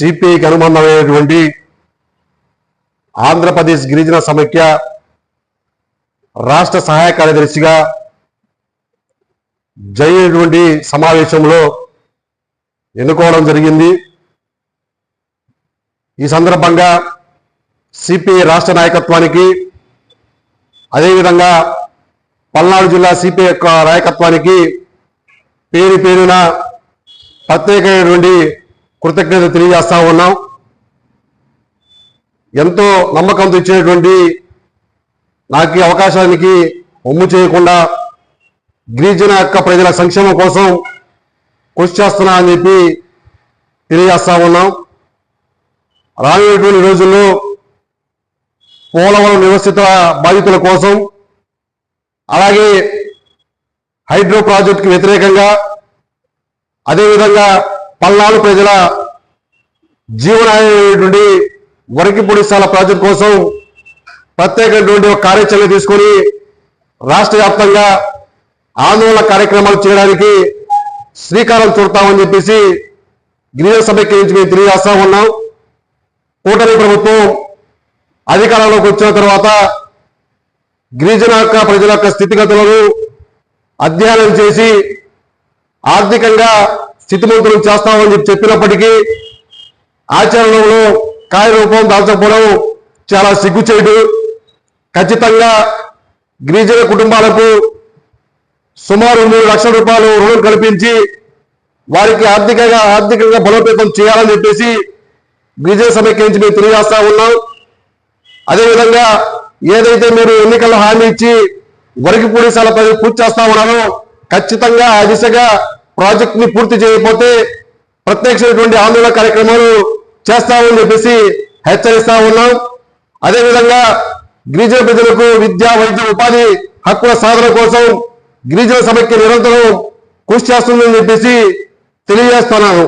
సిపిఐకి అనుబంధమైనటువంటి ఆంధ్రప్రదేశ్ గిరిజన సమైక్య రాష్ట్ర సహాయ కార్యదర్శిగా జరిగినటువంటి సమావేశంలో ఎన్నుకోవడం జరిగింది. ఈ సందర్భంగా సిపిఐ రాష్ట్ర నాయకత్వానికి అదేవిధంగా పల్నాడు జిల్లా సిపిఐ యొక్క నాయకత్వానికి పేరు పేరున ప్రత్యేకమైనటువంటి కృతజ్ఞత తెలియజేస్తా ఉన్నాం. ఎంతో నమ్మకంతో ఇచ్చినటువంటి నాకు ఈ అవకాశానికి ఒమ్ము చేయకుండా గిరిజన యొక్క ప్రజల సంక్షేమం కోసం కృషి చేస్తున్నా అని చెప్పి తెలియజేస్తా ఉన్నాం. రానున్నటువంటి రోజుల్లో పోలవరం నివసిత బాధితుల కోసం అలాగే హైడ్రో ప్రాజెక్టుకు వ్యతిరేకంగా అదేవిధంగా పల్నాడు ప్రజల జీవనాయటువంటి వరికి పొడిశాల ప్రాజెక్టు కోసం ప్రత్యేకమైనటువంటి ఒక కార్యాచరణ తీసుకొని రాష్ట్ర వ్యాప్తంగా ఆందోళన కార్యక్రమాలు చేయడానికి శ్రీకారం చుడతామని చెప్పేసి గిరిజన సభకి నుంచి మేము తెలియజేస్తా ఉన్నాం. కూటమి ప్రభుత్వం అధికారంలోకి వచ్చిన తర్వాత గిరిజన యొక్క ప్రజల యొక్క స్థితిగతులను అధ్యయనం చేసి ఆర్థికంగా స్థితిమంతులు చేస్తామని చెప్పి చెప్పినప్పటికీ ఆచరణలో కార్యరూపం దాల్చకపోవడం చాలా సిగ్గుచేటు. ఖచ్చితంగా గిరిజన కుటుంబాలకు సుమారు మూడు లక్షల రూపాయలు రుణం కల్పించి వారికి ఆర్థికంగా ఆర్థికంగా బలోపేతం చేయాలని చెప్పేసి గిరిజన సమైక్య నుంచి మేము తెలియజేస్తా ఉన్నాం. అదేవిధంగా ఏదైతే మీరు ఎన్నికల్లో హామీ ఇచ్చి వరికి పూడిసాల పని పూర్తి చేస్తా ఉన్నారో ఖచ్చితంగా ఆ దిశగా ప్రాజెక్ట్ని పూర్తి చేయకపోతే ప్రత్యక్షమైనటువంటి ఆందోళన కార్యక్రమాలు చేస్తామని చెప్పేసి హెచ్చరిస్తా ఉన్నాం. అదేవిధంగా గిరిజన ప్రజలకు విద్యా వైద్య ఉపాధి హక్కుల సాధన కోసం గిరిజన సమైక్య నిరంతరం కృషి చేస్తుందని చెప్పేసి తెలియజేస్తున్నాను.